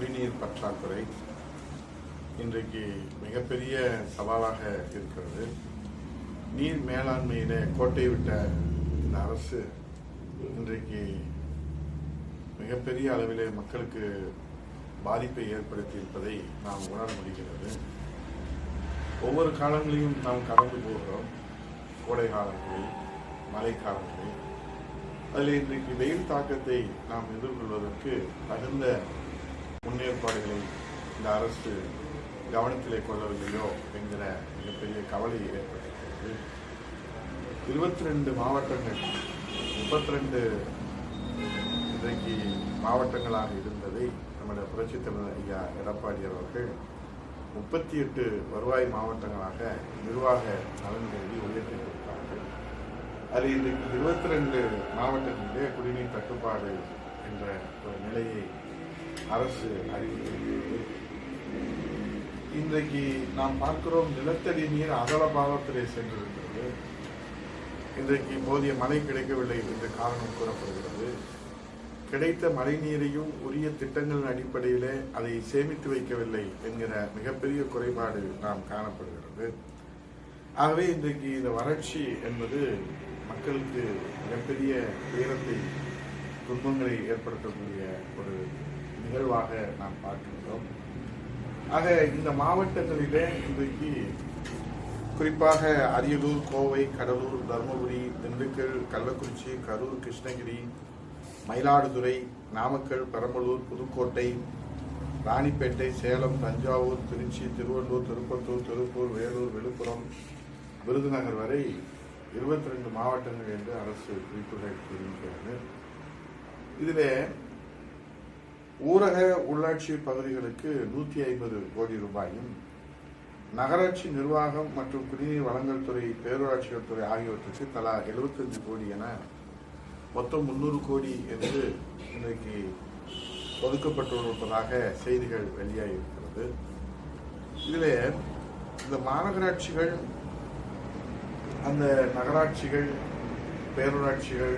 குடிநீர் பற்றாக்குறை இன்றைக்கு மிகப்பெரிய சவாலாக இருக்கிறது. நீர் மேலாண்மையில கோட்டை விட்ட இந்த அரசு இன்றைக்கு மிகப்பெரிய அளவிலே மக்களுக்கு பாதிப்பை ஏற்படுத்தி இருப்பதை நாம் உணர முடிகிறது. ஒவ்வொரு காலங்களையும் நாம் கடந்து போகிறோம். கோடை காலங்களில் மழை காலங்களில். அதில் இன்றைக்கு வெயில் தாக்கத்தை நாம் எதிர்கொள்வதற்கு தகுந்த முன்னேற்பாடுகளை இந்த அரசு கவனத்திலே கொள்ளவில்லையோ என்கிற மிகப்பெரிய கவலை ஏற்பட்டிருக்கிறது. இருபத்தி ரெண்டு மாவட்டங்கள் முப்பத்தி ரெண்டு இன்றைக்கு மாவட்டங்களாக இருந்ததை நம்முடைய புரட்சித் தலைவர் ஐயா எடப்பாடி அவர்கள் முப்பத்தி எட்டு வருவாய் மாவட்டங்களாக நிர்வாக நலன் கருதி உயர்த்தி கொடுத்தார்கள். அதில் இன்றைக்கு இருபத்தி ரெண்டு மாவட்டங்களிலே குடிநீர் தட்டுப்பாடு என்ற ஒரு நிலையை அரசு அறிவித்திருக்கிறது. இன்றைக்கு நாம் பார்க்கிறோம் நிலத்தடி நீர் அகல பாவத்திலே சென்றிருக்கிறது. இன்றைக்கு போதிய மழை கிடைக்கவில்லை என்ற காரணம் கூறப்படுகிறது. கிடைத்த மழை நீரையும் உரிய திட்டங்களின் அடிப்படையிலே அதை சேமித்து வைக்கவில்லை என்கிற மிகப்பெரிய குறைபாடு நாம் காணப்படுகிறது. ஆகவே இன்றைக்கு இந்த வறட்சி என்பது மக்களுக்கு மிகப்பெரிய உயரத்தை துன்பங்களை ஏற்படுத்தக்கூடிய ஒரு நிகழ்வாக நாம் பார்க்கின்றோம். ஆக இந்த மாவட்டங்களிலே இன்றைக்கு குறிப்பாக அரியலூர் கோவை கடலூர் தருமபுரி திண்டுக்கல் கள்ளக்குறிச்சி கரூர் கிருஷ்ணகிரி மயிலாடுதுறை நாமக்கல் பெரம்பலூர் புதுக்கோட்டை ராணிப்பேட்டை சேலம் தஞ்சாவூர் திருச்சி திருவள்ளூர் திருப்பத்தூர் திருப்பூர் வேலூர் விழுப்புரம் விருதுநகர் வரை இருபத்தி ரெண்டு மாவட்டங்கள் என்று அரசு குறிப்புகள் கூறியிருக்கிறது இதிலே ஊரக உள்ளாட்சி பகுதிகளுக்கு நூற்றி ஐம்பது கோடி ரூபாயும் நகராட்சி நிர்வாகம் மற்றும் குடிநீர் வழங்கல் துறை பேரூராட்சிகள் துறை ஆகியவற்றுக்கு தலா 75 கோடி என மொத்தம் முந்நூறு கோடி என்று இன்றைக்கு ஒதுக்கப்பட்டிருப்பதாக செய்திகள் வெளியாகி இருக்கிறது இதில் இந்த மாநகராட்சிகள் அந்த நகராட்சிகள் பேரூராட்சிகள்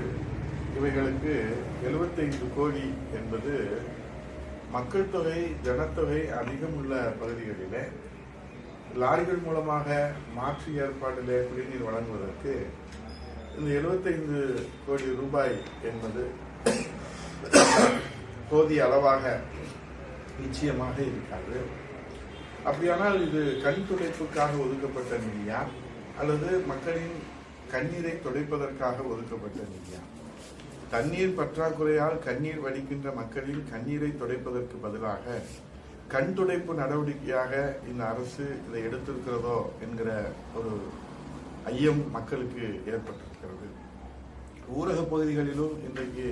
இவைகளுக்கு 75 கோடி என்பது மக்கள் தொகை ஜனத்தொகை அதிகம் உள்ள பகுதிகளில் லாரிகள் மூலமாக மாற்று ஏற்பாட்டிலே குடிநீர் வழங்குவதற்கு இந்த 75 கோடி ரூபாய் என்பது போதிய அளவாக நிச்சயமாக இருக்காது. அப்படியானால் இது கண் துடைப்புக்காக ஒதுக்கப்பட்ட நிதியா? அல்லது மக்களின் கண்ணீரை துடைப்பதற்காக ஒதுக்கப்பட்ட நிதியா? தண்ணீர் பற்றாக்குறையால் கண்ணீர் வடிக்கின்ற மக்களின் கண்ணீரை துடைப்பதற்கு பதிலாக கண் துடைப்பு நடவடிக்கையாக இந்த அரசு இதை எடுத்திருக்கிறதோ என்கிற ஒரு ஐயம் மக்களுக்கு ஏற்பட்டிருக்கிறது. ஊரக பகுதிகளிலும் இன்றைக்கு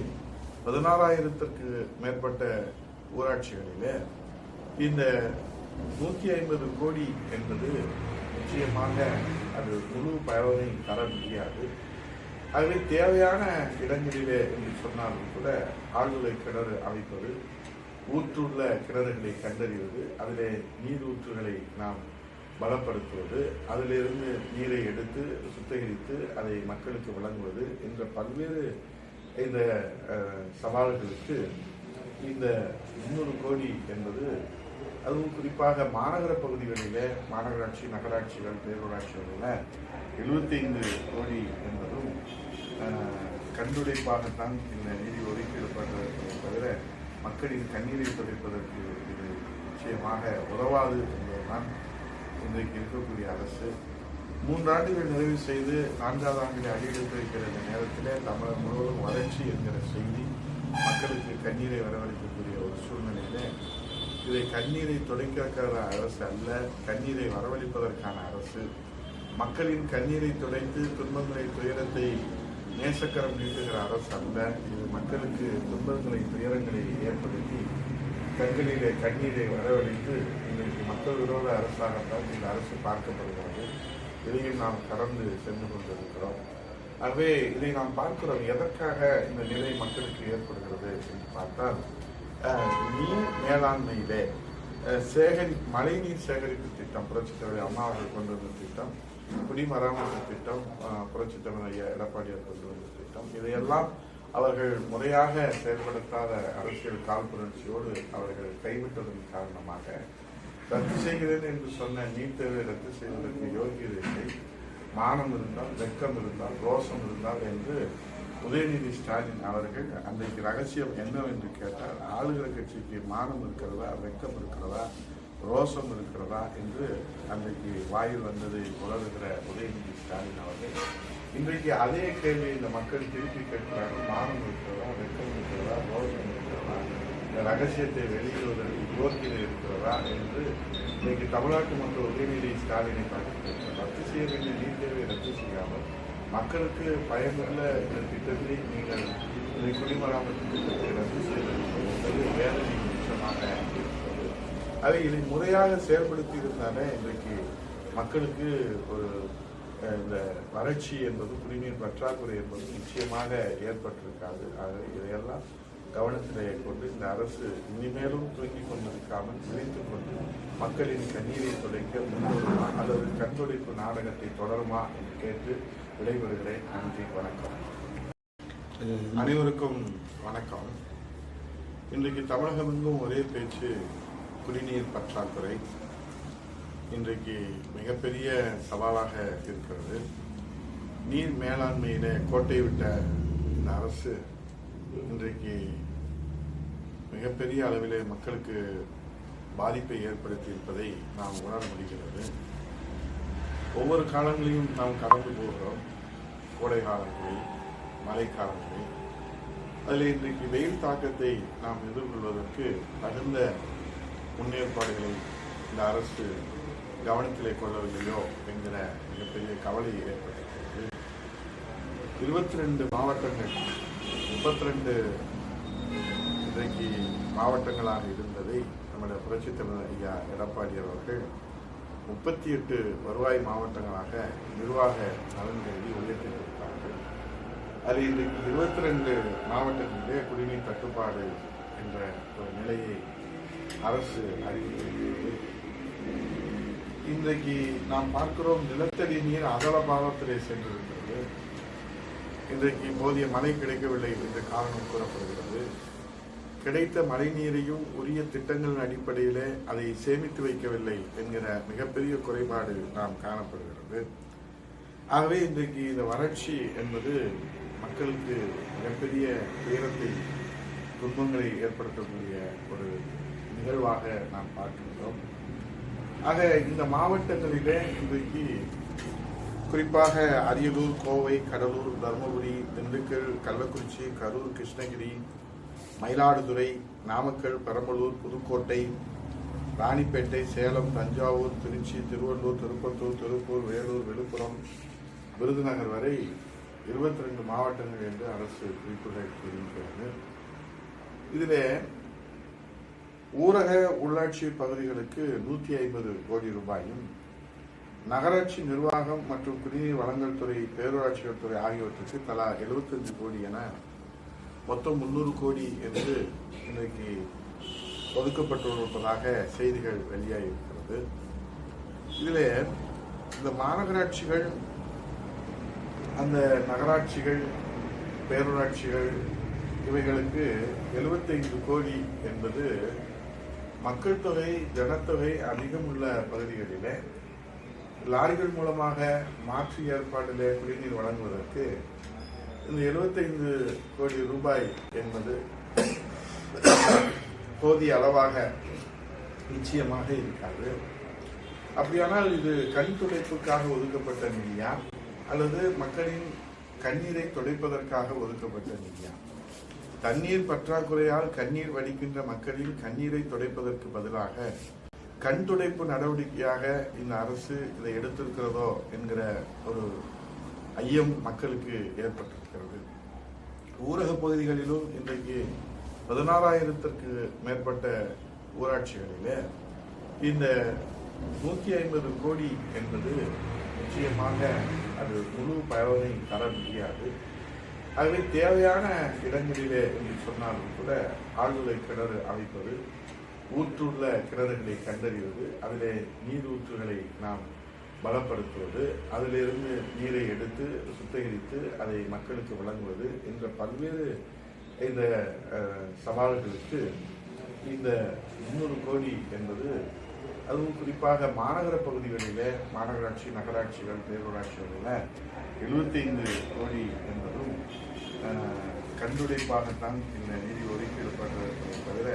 பதினாறாயிரத்திற்கு மேற்பட்ட ஊராட்சிகளிலே இந்த நூற்றி ஐம்பது கோடி என்பது நிச்சயமாக அது முழு பயனை தர முடியாது. ஆகவே தேவையான இடங்களிலே என்று சொன்னாலும் கூட ஆழ்துளை கிணறு அமைப்பது ஊற்றுள்ள கிணறுகளை கண்டறிவது அதிலே நீரூற்றுகளை நாம் பலப்படுத்துவது அதிலிருந்து நீரை எடுத்து சுத்திகரித்து அதை மக்களுக்கு வழங்குவது என்ற பல்வேறு இந்த சவால்களுக்கு இந்த முந்நூறு கோடி என்பது அதுவும் குறிப்பாக மாநகர பகுதிகளில் மாநகராட்சி நகராட்சிகள் பேரூராட்சிகளில் எழுபத்தைந்து கோடி என்பதும் கண்டுடைப்பாகத்தான் இந்த நிதி ஒதுக்கீடு பண்ணுறதை தவிர மக்களின் கண்ணீரை துடைப்பதற்கு இது நிச்சயமாக உதவாது என்பதுதான் இன்றைக்கு இருக்கக்கூடிய அரசு. மூன்றாண்டுகள் நிறைவு செய்து நான்காவது ஆண்டில் அடியெடுத்திருக்கிற இந்த நேரத்தில் தமிழகம் முழுவதும் வறட்சி என்கிற செய்தி மக்களுக்கு கண்ணீரை வரவழைக்கக்கூடிய ஒரு சூழ்நிலையில இதை கண்ணீரை துடைக்கிற அரசு அல்ல கண்ணீரை வரவழைப்பதற்கான அரசு. மக்களின் கண்ணீரை துடைத்து துன்பங்களை துயரத்தை நேசக்கரம் நீட்டுகிற அரசு அல்ல இது மக்களுக்கு துன்பங்களை துயரங்களை ஏற்படுத்தி கண்களிலே கண்ணீரை வரவழைத்து இன்றைக்கு மக்கள் விரோத அரசாகத்தான் இந்த அரசு பார்க்கப்படுகிறது. இதையும் நாம் கடந்து சென்று கொண்டிருக்கிறோம். ஆகவே இதை நாம் பார்க்கிறோம். எதற்காக இந்த நிலை மக்களுக்கு ஏற்படுகிறது என்று பார்த்தால் நீர் மேலாண்மையிலே சேகரி மழைநீர் சேகரிப்பு திட்டம் புரட்சித் தலைவர் அம்மா அவர்கள் கொண்டு வந்த திட்டம் குடிமராமத்து திட்டம் புரட்சி புரட்சித் தலைவர் ஐயா எடப்பாடியார் கொண்டு வந்த திட்டம். இதையெல்லாம் அவர்கள் முறையாக செயல்படுத்தாத அரசியல் காழ்ப்புணர்ச்சியோடு அவர்கள் கைவிட்டதன் காரணமாக ரத்து செய்கிறேன் என்று சொன்ன நீட் தேர்வை ரத்து செய்வதற்கு யோகியதை இல்லை. மானம் இருந்தால் வெட்கம் இருந்தால் ரோஷம் இருந்தால் என்று உதயநிதி ஸ்டாலின் அவர்கள் அன்றைக்கு ரகசியம் என்னவென்று கேட்டால் ஆளுகிற கட்சிக்கு மானம் இருக்கிறதா வெட்கம் இருக்கிறதா ரோஷம் இருக்கிறதா என்று அன்றைக்கு வாயில் வந்தது உலகிற உதயநிதி ஸ்டாலின் அவர்கள் இன்றைக்கு அதே கேள்வி இந்த மக்கள் திருப்பி கேட்கிறார்கள். மானம் இருக்கிறதா வெக்கம் இருக்கிறதா ரோஷம் இருக்கிறதா இந்த ரகசியத்தை வெளியிடுவதற்கு யோக்கியதை இருக்கிறதா என்று இன்றைக்கு தமிழ்நாட்டு மக்கள் உதயநிதி ஸ்டாலினை பார்த்து ரத்து செய்ய வேண்டிய நீர் தேவை ரத்து செய்யாமல் மக்களுக்கு பயனுள்ள இந்த திட்டத்தை நீங்கள் குடிமராமத்து திட்டத்தை ரத்து செய்வது வேதனை நிச்சயமாக இருக்கிறது அதை இதை முறையாக செயல்படுத்தி இருந்தாலே இன்றைக்கு மக்களுக்கு ஒரு இந்த வறட்சி என்பது குடிநீர் பற்றாக்குறை என்பது நிச்சயமாக ஏற்பட்டிருக்காது. ஆக இதையெல்லாம் கவனத்திலே கொண்டு இந்த அரசு இனிமேலும் தூங்கிக் கொண்டிருக்காமல் விழித்துக் கொண்டு மக்களின் கண்ணீரை துடைக்க முன்வருமா அல்லது கண்துடைப்பு நாடகத்தை தொடருமா என்று கேட்டு விடைபெறுகிறேன். நன்றி வணக்கம். அனைவருக்கும் வணக்கம். இன்றைக்கு தமிழகமெங்கும் ஒரே பேச்சு குடிநீர் பற்றாக்குறை இன்றைக்கு மிகப்பெரிய சவாலாக இருக்கிறது. நீர் மேலாண்மையிலே கோட்டை விட்ட இந்த அரசு இன்றைக்கு மிகப்பெரிய அளவிலே மக்களுக்கு பாதிப்பை ஏற்படுத்தி இருப்பதை நாம் உணர முடிகிறது. ஒவ்வொரு காலங்களையும் நாம் கடந்து போகிறோம். கோடை காலங்களில் மழைக்காலங்களில் அதில் இன்றைக்கு வெயில் தாக்கத்தை நாம் எதிர்கொள்வதற்கு தகுந்த முன்னேற்பாடுகளை இந்த அரசு கவனத்திலே கொள்ளவில்லையோ என்கிற மிகப்பெரிய கவலை ஏற்பட்டிருக்கிறது. இருபத்தி ரெண்டு மாவட்டங்கள் முப்பத்தி ரெண்டு இன்றைக்கு மாவட்டங்களாக இருந்ததை நம்முடைய புரட்சித் தலைவர் ஐயா எடப்பாடி அவர்கள் முப்பத்தி எட்டு வருவாய் மாவட்டங்களாக நிர்வாக நலன் கருதி உயர்த்தி அது அதில் இன்றைக்கு இருபத்தி ரெண்டு மாவட்டங்களிலே குடிநீர் தட்டுப்பாடு என்ற ஒரு நிலையை அரசு அறிவித்திருக்கிறது இன்றைக்கு நாம் பார்க்கிறோம் நிலத்தடி நீர் அகல பாவத்திலே சென்றிருக்கிறது. இன்றைக்கு போதிய மழை கிடைக்கவில்லை என்ற காரணம் கூறப்படுகிறது. கிடைத்த மழை நீரையும் உரிய திட்டங்களின் அடிப்படையிலே அதை சேமித்து வைக்கவில்லை என்கிற மிகப்பெரிய குறைபாடு நாம் காணப்படுகிறது. ஆகவே இன்றைக்கு இந்த வறட்சி என்பது மக்களுக்கு மிகப்பெரிய துயரத்தை துன்பங்களை ஏற்படுத்தக்கூடிய ஒரு நிகழ்வாக நாம் பார்க்கின்றோம். ஆக இந்த மாவட்டங்களிலே இன்றைக்கு குறிப்பாக அரியலூர் கோவை கடலூர் தருமபுரி திண்டுக்கல் கள்ளக்குறிச்சி கரூர் கிருஷ்ணகிரி மயிலாடுதுறை நாமக்கல் பெரம்பலூர் புதுக்கோட்டை ராணிப்பேட்டை சேலம் தஞ்சாவூர் திருச்சி திருவள்ளூர் திருப்பத்தூர் திருப்பூர் வேலூர் விழுப்புரம் விருதுநகர் வரை இருபத்தி ரெண்டு மாவட்டங்கள் என்று அரசு குறிப்புகள் தெரிவிக்கிறது இதிலே ஊரக உள்ளாட்சி பகுதிகளுக்கு நூற்றி ஐம்பது கோடி ரூபாயும் நகராட்சி நிர்வாகம் மற்றும் குடிநீர் வழங்கல் துறை பேரூராட்சிகள் துறை ஆகியவற்றுக்கு தலா 75 கோடி என மொத்தம் முன்னூறு கோடி என்று இன்றைக்கு ஒதுக்கப்பட்டுள்ளதாக செய்திகள் வெளியாகியிருக்கிறது. இதில் இந்த மாநகராட்சிகள் அந்த நகராட்சிகள் பேரூராட்சிகள் இவைகளுக்கு 75 கோடி என்பது மக்கள் தொகை ஜனத்தொகை அதிகம் உள்ள பகுதிகளிலே லாரிகள் மூலமாக மாற்று ஏற்பாட்டிலே குடிநீர் வழங்குவதற்கு இந்த 75 கோடி ரூபாய் என்பது போதிய அளவாக நிச்சயமாக இருக்காது. அப்படியானால் இது கண் துடைப்புக்காக ஒதுக்கப்பட்ட நிதியா? அல்லது மக்களின் கண்ணீரை துடைப்பதற்காக ஒதுக்கப்பட்ட நிதியா? தண்ணீர் பற்றாக்குறையால் கண்ணீர் வடிக்கின்ற மக்களின் கண்ணீரை துடைப்பதற்கு பதிலாக கண் துடைப்பு நடவடிக்கையாக இந்த அரசு இதை எடுத்திருக்கிறதோ என்கிற ஒரு ஐயம் மக்களுக்கு ஏற்பட்டிருக்கிறது. ஊரக பகுதிகளிலும் இன்றைக்கு பதினாறாயிரத்திற்கு மேற்பட்ட ஊராட்சிகளிலே இந்த நூற்றி ஐம்பது கோடி என்பது நிச்சயமாக அது முழு பயனை தர முடியாது. ஆகவே தேவையான இடங்களிலே என்று சொன்னாலும் கூட ஆழ்துளை கிணறு அமைப்பது ஊற்றுள்ள கிணறுகளை கண்டறிவது அதிலே நீரூற்றுகளை நாம் பலப்படுத்துவது அதிலிருந்து நீரை எடுத்து சுத்திகரித்து அதை மக்களுக்கு வழங்குவது என்ற பல்வேறு இந்த சவால்களுக்கு இந்த முந்நூறு கோடி என்பது அதுவும் குறிப்பாக மாநகர பகுதிகளிலே மாநகராட்சி நகராட்சிகள் பேரூராட்சிகளில் எழுபத்தைந்து கோடி என்பது அஹ், கண்டுடைப்பாகத்தான் இந்த நிதி ஒதுக்கீடு பண்ணுறதை தவிர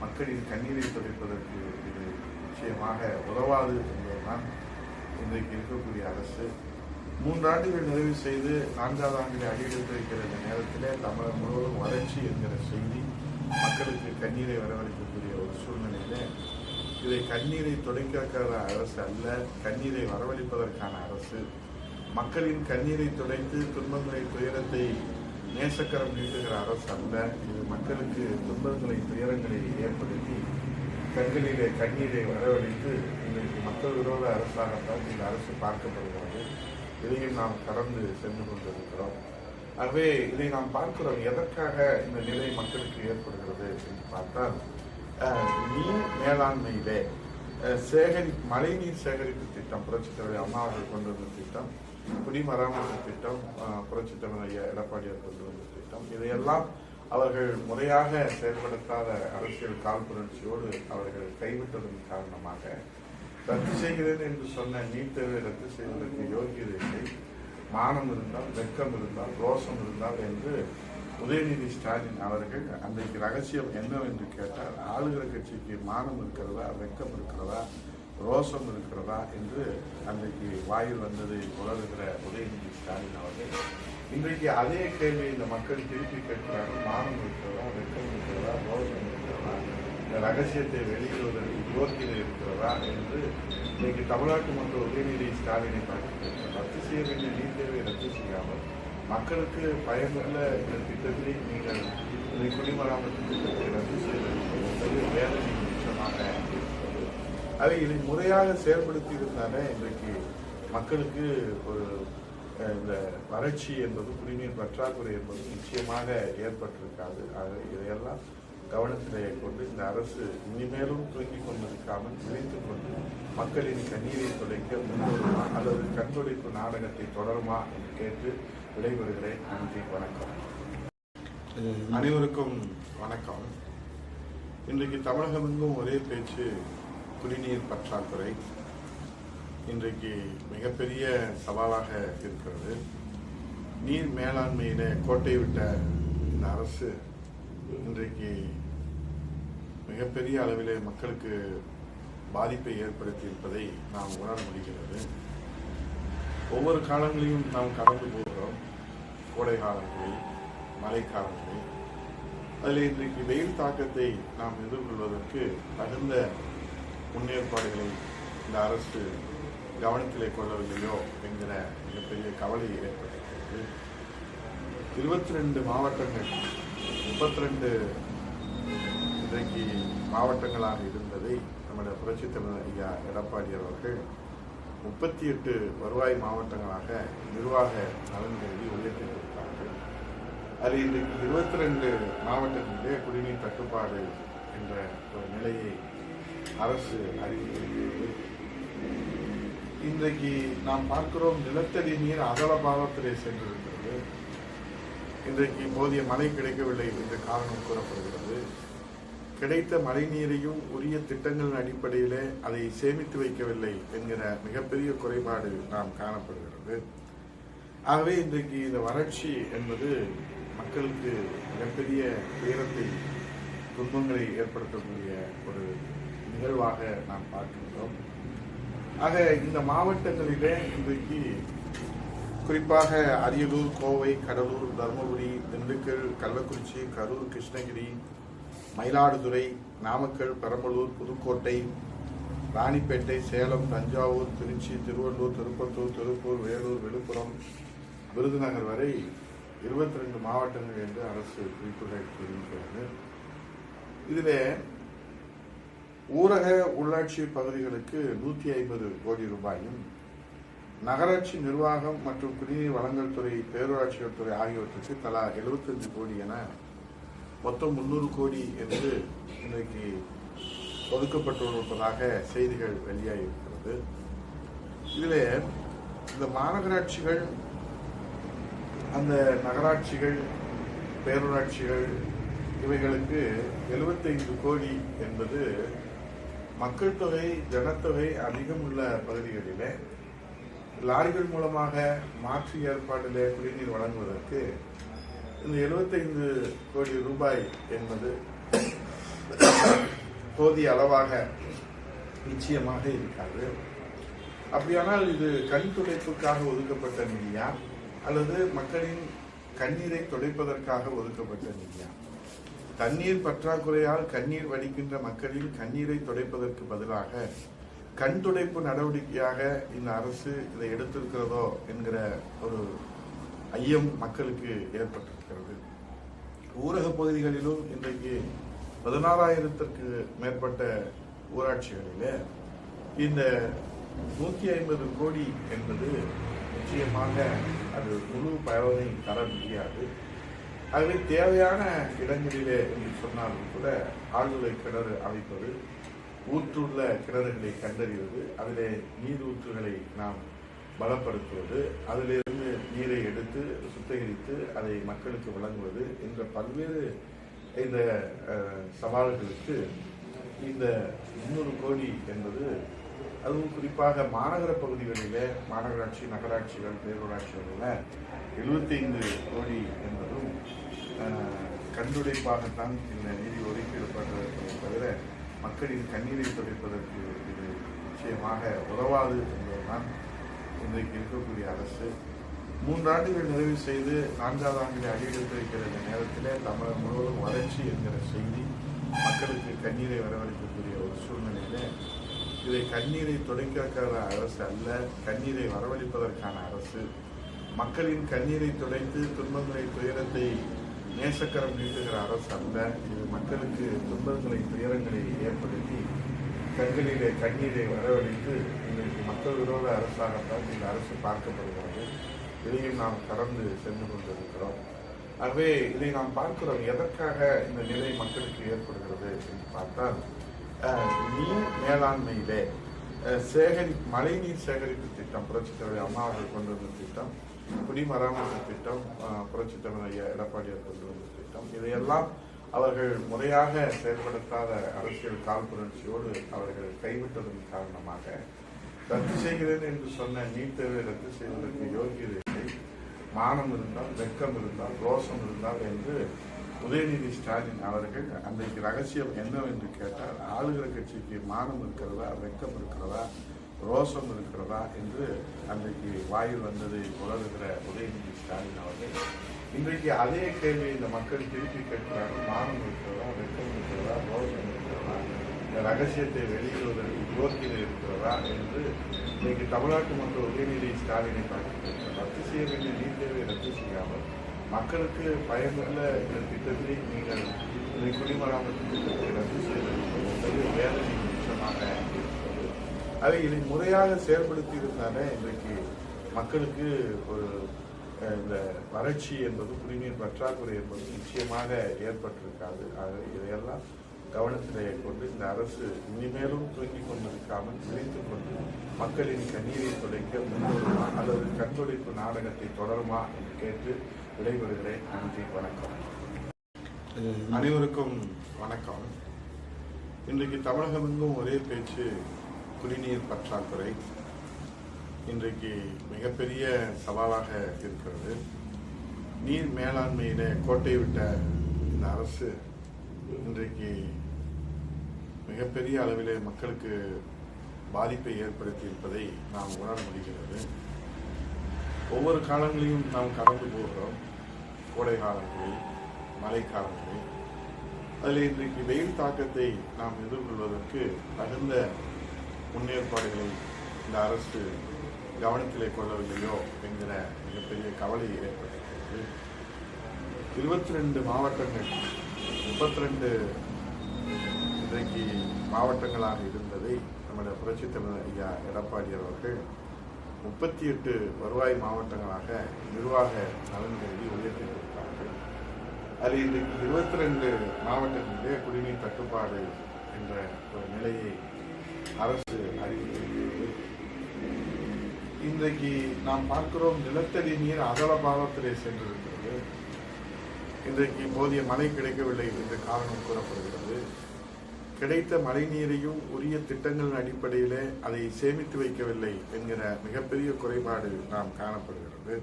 மக்களின் கண்ணீரை துடைப்பதற்கு இது நிச்சயமாக உதவாது என்பதுதான் இன்றைக்கு இருக்கக்கூடிய அரசு. மூன்றாண்டுகள் நிறைவு செய்து நான்காவது ஆண்டில் அடியெடுத்து வைக்கிற இந்த நேரத்தில் தமிழகம் முழுவதும் வளர்ச்சி என்கிற செய்தி மக்களுக்கு கண்ணீரை வரவழைக்கக்கூடிய ஒரு சூழ்நிலையில் இதை கண்ணீரை துடைக்கிற அரசு அல்ல கண்ணீரை வரவழைப்பதற்கான அரசு. மக்களின் கண்ணீரை துடைத்து துன்பங்களை துயரத்தை நேசக்கரம் நீட்டுகிற அரசு அல்ல. இது மக்களுக்கு துன்பங்களை துயரங்களை ஏற்படுத்தி கண்களிலே கண்ணீரை வரவழைத்து இன்றைக்கு மக்கள் விரோத அரசாகத்தான் இந்த அரசு பார்க்கப்படுகிறது. இதையும் நாம் கடந்து சென்று கொண்டிருக்கிறோம். ஆகவே இதை நாம் பார்க்கிறோம். எதற்காக இந்த நிலை மக்களுக்கு ஏற்படுகிறது என்று பார்த்தால் நீர் மேலாண்மையிலே சேகரி மழைநீர் சேகரிப்பு திட்டம் புரட்சித் தலைவர் அம்மா அவர்கள் கொண்டு வந்த திட்டம் குடிமராமத்து திட்டம் புரட்சி தமிழ் ஐயா எடப்பாடியார் கொண்டு வந்த திட்டம். இதையெல்லாம் அவர்கள் முறையாக செயல்படுத்தாத அரசியல் காழ்ப்புணர்ச்சியோடு அவர்கள் கைவிட்டதன் காரணமாக ரத்து செய்கிறேன் என்று சொன்ன நீட் தேர்வை ரத்து செய்வதற்கு யோகியதை இல்லை மானம் இருந்தால் வெட்கம் இருந்தால் ரோஷம் இருந்தால் என்று உதயநிதி ஸ்டாலின் அவர்கள் அன்றைக்கு ரகசியம் என்னவென்று கேட்டால் ஆளுகிற கட்சிக்கு மானம் இருக்கிறதா வெட்கம் இருக்கிறதா ரோஷம் இருக்கிறதா என்று அன்றைக்கு வாயில் வந்ததை உணர்கிற உதயநிதி ஸ்டாலின் அவர்கள் இன்றைக்கு அதே கேள்வி இந்த மக்கள் திருப்பி கேட்கிறார்கள். மானம் இருக்கிறதா வெட்கம் இருக்கிறதா ரோஷம் இருக்கிறதா இந்த ரகசியத்தை வெளியிடுவதற்கு யோக்கியதை இருக்கிறதா என்று இன்றைக்கு தமிழ்நாட்டு மன்ற உதயநிதி ஸ்டாலினை பார்த்து ரத்து செய்ய வேண்டிய நீர் தேர்வை ரத்து செய்யாமல் மக்களுக்கு பயனுள்ள இந்த திட்டத்தை நீங்கள் இந்த குடிமராமத்து திட்டத்தை ரத்து செய்வது வேதனை நிச்சயமாக அதை இதை முறையாக செயல்படுத்தி இருந்தாலே இன்றைக்கு மக்களுக்கு ஒரு இந்த வறட்சி என்பது குடிநீர் பற்றாக்குறை என்பது நிச்சயமாக ஏற்பட்டிருக்காது. ஆக இதையெல்லாம் கவனத்திலே கொண்டு இந்த அரசு இனிமேலும் தூங்கிக் கொண்டிருக்காமல் விழித்துக் கொண்டு மக்களின் கண்ணீரை துடைக்க முன்வருமா அல்லது கண்துடைப்பு நாடகத்தை தொடருமா என்று கேட்டு விடைபெறுகிறேன். நன்றி வணக்கம். அனைவருக்கும் வணக்கம். இன்றைக்கு தமிழகமெங்கும் ஒரே பேச்சு குடிநீர் பற்றாக்குறை இன்றைக்கு மிகப்பெரிய சவாலாக இருக்கிறது. நீர் மேலாண்மையில கோட்டை விட்ட இந்த அரசு இன்றைக்கு மிகப்பெரிய அளவிலே மக்களுக்கு பாதிப்பை ஏற்படுத்தி இருப்பதை நாம் உணர முடிகிறது. ஒவ்வொரு காலங்களையும் நாம் கடந்து போகிறோம். கோடை காலங்களில் மழைக்காலங்களில் அதில் இன்றைக்கு வெயில் தாக்கத்தை நாம் எதிர்கொள்வதற்கு தகுந்த முன்னேற்பாடுகளை இந்த அரசு கவனத்திலே கொள்ளவில்லையோ என்கிற மிகப்பெரிய கவலை ஏற்பட்டிருக்கிறது. இருபத்தி ரெண்டு மாவட்டங்கள் முப்பத்தி ரெண்டு இன்றைக்கு மாவட்டங்களாக இருந்ததை நம்முடைய புரட்சி தலைவர் ஐயா எடப்பாடி அவர்கள் முப்பத்தி எட்டு வருவாய் மாவட்டங்களாக நிர்வாக நலன் கருதி உயர்த்தி அது அதில் இன்றைக்கு இருபத்தி ரெண்டு மாவட்டங்களிலே குடிநீர் தட்டுப்பாடு என்ற ஒரு நிலையை அரசு அறிவித்திருக்கிறது. இன்றைக்கு நாம் பார்க்கிறோம் நிலத்தடி நீர் அகல பாவத்திலே சென்றிருக்கிறது. இன்றைக்கு போதிய மழை கிடைக்கவில்லை என்ற காரணம் கூறப்படுகிறது. கிடைத்த மழை நீரையும் உரிய திட்டங்களின் அடிப்படையிலே அதை சேமித்து வைக்கவில்லை என்கிற மிகப்பெரிய குறைபாடு நாம் காணப்படுகிறது. ஆகவே இன்றைக்கு இந்த வறட்சி என்பது மக்களுக்கு மிகப்பெரிய உயரத்தை துன்பங்களை ஏற்படுத்தக்கூடிய ஒரு நிகழ்வாக நாம் பார்க்கின்றோம். ஆக இந்த மாவட்டங்களிலே இன்றைக்கு குறிப்பாக அரியலூர் கோவை கடலூர் தருமபுரி திண்டுக்கல் கள்ளக்குறிச்சி கரூர் கிருஷ்ணகிரி மயிலாடுதுறை நாமக்கல் பெரம்பலூர் புதுக்கோட்டை ராணிப்பேட்டை சேலம் தஞ்சாவூர் திருச்சி திருவள்ளூர் திருப்பத்தூர் திருப்பூர் வேலூர் விழுப்புரம் விருதுநகர் வரை இருபத்தி ரெண்டு மாவட்டங்கள் என்று அரசு குறிப்புகள் கூறியிருக்கிறது இதில் ஊரக உள்ளாட்சி பகுதிகளுக்கு நூற்றி ஐம்பது கோடி ரூபாயும் நகராட்சி நிர்வாகம் மற்றும் குடிநீர் வழங்கல் துறை பேரூராட்சிகள் துறை ஆகியவற்றுக்கு தலா 75 கோடி என மொத்தம் முந்நூறு கோடி என்று இன்றைக்கு ஒதுக்கப்பட்டுள்ளதாக செய்திகள் வெளியாகியிருக்கிறது. இதில் இந்த மாநகராட்சிகள் அந்த நகராட்சிகள் பேரூராட்சிகள் இவைகளுக்கு 75 கோடி என்பது மக்கள் தொகை ஜனத்தொகை அதிகம் உள்ள பகுதிகளிலே லாரிகள் மூலமாக மாற்று ஏற்பாட்டிலே குடிநீர் வழங்குவதற்கு இந்த 75 கோடி ரூபாய் என்பது போதிய அளவாக நிச்சயமாக இருக்காது. அப்படியானால் இது கண் துடைப்புக்காக ஒதுக்கப்பட்ட நிதியா? அல்லது மக்களின் கண்ணீரை துடைப்பதற்காக ஒதுக்கப்பட்ட நிதியா? தண்ணீர் பற்றாக்குறையால் கண்ணீர் வடிக்கின்ற மக்களின் கண்ணீரை துடைப்பதற்கு பதிலாக கண் துடைப்பு நடவடிக்கையாக இந்த அரசு இதை எடுத்திருக்கிறதோ என்கிற ஒரு ஐயம் மக்களுக்கு ஏற்பட்டிருக்கிறது. ஊரக பகுதிகளிலும் இன்றைக்கு பதினாறாயிரத்திற்கு மேற்பட்ட ஊராட்சிகளில் இந்த நூற்றி ஐம்பது கோடி என்பது நிச்சயமாக அது முழு பயனை தர முடியாது. ஆகவே தேவையான இடங்களிலே என்று சொன்னாலும் கூட ஆழ்துளை கிணறு அமைப்பது ஊற்றுள்ள கிணறுகளை கண்டறிவது அதிலே நீர் ஊற்றுகளை நாம் பலப்படுத்துவது அதிலிருந்து நீரை எடுத்து சுத்திகரித்து அதை மக்களுக்கு வழங்குவது என்ற பல்வேறு இந்த சவால்களுக்கு இந்த முந்நூறு கோடி என்பது அதுவும் குறிப்பாக மாநகர பகுதிகளிலே மாநகராட்சி நகராட்சிகள் பேரூராட்சிகளில் எழுபத்தைந்து கோடி என்பது அஹ், கண்டுடைப்பாகத்தான் இந்த நிதி ஒதுக்கீடு பண்ணுவதற்கு தவிர மக்களின் கண்ணீரை துடைப்பதற்கு இது நிச்சயமாக உதவாது என்பதுதான் இன்றைக்கு இருக்கக்கூடிய அரசு. மூன்றாண்டுகள் நிறைவு செய்து நான்காவது ஆண்டில் அடியெடுத்திருக்கிற இந்த நேரத்தில் தமிழகம் முழுவதும் வளர்ச்சி என்கிற செய்தி மக்களுக்கு கண்ணீரை வரவழைக்கக்கூடிய ஒரு சூழ்நிலையில் இதை கண்ணீரை துடைக்கிற அரசு அல்ல கண்ணீரை வரவழைப்பதற்கான அரசு. மக்களின் கண்ணீரை துடைத்து துன்பங்களை துயரத்தை நேசக்கரம் நீட்டுகிற அரசு அல்ல. இது மக்களுக்கு துன்பங்களை துயரங்களை ஏற்படுத்தி கண்களிலே கண்ணீரை வரவழைத்து இன்றைக்கு மக்கள் விரோத அரசாகத்தான் இந்த அரசு பார்க்கப்படுகிறது. இதையும் நாம் கடந்து சென்று கொண்டிருக்கிறோம். ஆகவே இதை நாம் பார்க்கிறோம். எதற்காக இந்த நிலை மக்களுக்கு ஏற்படுகிறது என்று பார்த்தால் நீர் மேலாண்மையிலே சேகரி மழைநீர் சேகரிப்பு திட்டம் புரட்சித் தலைவர் அம்மா அவர்கள் கொண்டு வந்த திட்டம் குடிமராமத்து திட்டம் புரட்சி தமிழ் ஐயா எடப்பாடியார் கொண்டு வந்த திட்டம். இதையெல்லாம் அவர்கள் முறையாக செயல்படுத்தாத அரசியல் காழ்ப்புணர்ச்சியோடு அவர்கள் கைவிட்டதன் காரணமாக ரத்து செய்கிறேன் என்று சொன்ன நீட் தேர்வை ரத்து செய்வதற்கு யோகியதை இல்லை. மானம் இருந்தால் வெக்கம் இருந்தால் ரோஷம் இருந்தால் என்று உதயநிதி ஸ்டாலின் அவர்கள் அன்றைக்கு ரகசியம் என்னவென்று கேட்டால் ஆளுகிற கட்சிக்கு மானம் இருக்கிறதா வெக்கம் இருக்கிறதா ரோஷம் இருக்கிறதா என்று அன்றைக்கு வாயில் வந்ததை உலகிற உதயநிதி ஸ்டாலின் அவர்கள் இன்றைக்கு அதே கேள்வி இந்த மக்கள் திருப்பி கேட்கிறார்கள். மானம் இருக்கிறதா வெட்கம் இருக்கிறதா ரோஷம் இருக்கிறதா இந்த ரகசியத்தை வெளியிடுவதற்கு யோக்கியதை இருக்கிறதா என்று இன்றைக்கு தமிழ்நாட்டு மக்கள் உதயநிதி ஸ்டாலினை பார்க்கிறார்கள் ரத்து செய்ய வேண்டிய நீட் ரத்து செய்யாமல் மக்களுக்கு பயனுள்ள இந்த திட்டத்தை நீங்கள் குடிமராமத்து திட்டத்தை ரத்து செய்வது என்பது வேதனை நிச்சயமாக அதை இதை முறையாக செயல்படுத்தி இருந்தாலே இன்றைக்கு மக்களுக்கு ஒரு இந்த வறட்சி என்பது குடிநீர் பற்றாக்குறை என்பது நிச்சயமாக ஏற்பட்டிருக்காது. ஆகவே இதையெல்லாம் கவனத்திலே கொண்டு இந்த அரசு இனிமேலும் தூங்கிக் கொண்டிருக்காமல் விழித்துக் கொண்டு மக்களின் கண்ணீரை துடைக்க முன்வருமா அல்லது கண்துடைப்பு நாடகத்தை தொடருமா என்று கேட்டு விடைபெறுகிறேன். நன்றி வணக்கம். அனைவருக்கும் வணக்கம். இன்றைக்கு தமிழகமெங்கும் ஒரே பேச்சு குடிநீர் பற்றாக்குறை இன்றைக்கு மிகப்பெரிய சவாலாக இருக்கிறது. நீர் மேலாண்மையில கோட்டை விட்ட இந்த அரசு இன்றைக்கு மிகப்பெரிய அளவிலே மக்களுக்கு பாதிப்பை ஏற்படுத்தி இருப்பதை நாம் உணர முடிகிறது. ஒவ்வொரு காலங்களையும் நாம் கடந்து போகிறோம். கோடை காலங்களில் மழைக்காலங்களில் அதில் இன்றைக்கு வெயில் தாக்கத்தை நாம் எதிர்கொள்வதற்கு தகுந்த முன்னேற்பாடுகளை இந்த அரசு கவனத்திலே கொள்ளவில்லையோ என்கிற மிகப்பெரிய கவலை ஏற்பட்டிருக்கிறது. இருபத்தி ரெண்டு மாவட்டங்கள் முப்பத்தி ரெண்டு இன்றைக்கு மாவட்டங்களாக இருந்ததை நம்முடைய புரட்சி தலைவர் ஐயா எடப்பாடி அவர்கள் முப்பத்தி எட்டு வருவாய் மாவட்டங்களாக நிர்வாக நலன் கருதி உயர்த்தி கொடுத்தார்கள் அதில் இன்றைக்கு இருபத்தி ரெண்டு மாவட்டங்களிலே குடிநீர் தட்டுப்பாடு என்ற ஒரு நிலையை அரசு அறிவித்திருக்கிறது இன்றைக்கு நாம் பார்க்கிறோம் நிலத்தடி நீர் அகல பாகத்திலே சென்றிருக்கிறது. இன்றைக்கு போதிய மழை கிடைக்கவில்லை என்ற காரணம் கூறப்படுகிறது. கிடைத்த மழை நீரையும் உரிய திட்டங்களின் அடிப்படையிலே அதை சேமித்து வைக்கவில்லை என்கிற மிகப்பெரிய குறைபாடு நாம் காணப்படுகிறது.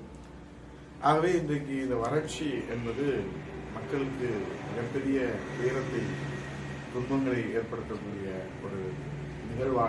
ஆகவே இன்றைக்கு இந்த வறட்சி என்பது மக்களுக்கு மிகப்பெரிய உயரத்தை துன்பங்களை ஏற்படுத்தக்கூடிய ஒரு நிகழ்வாக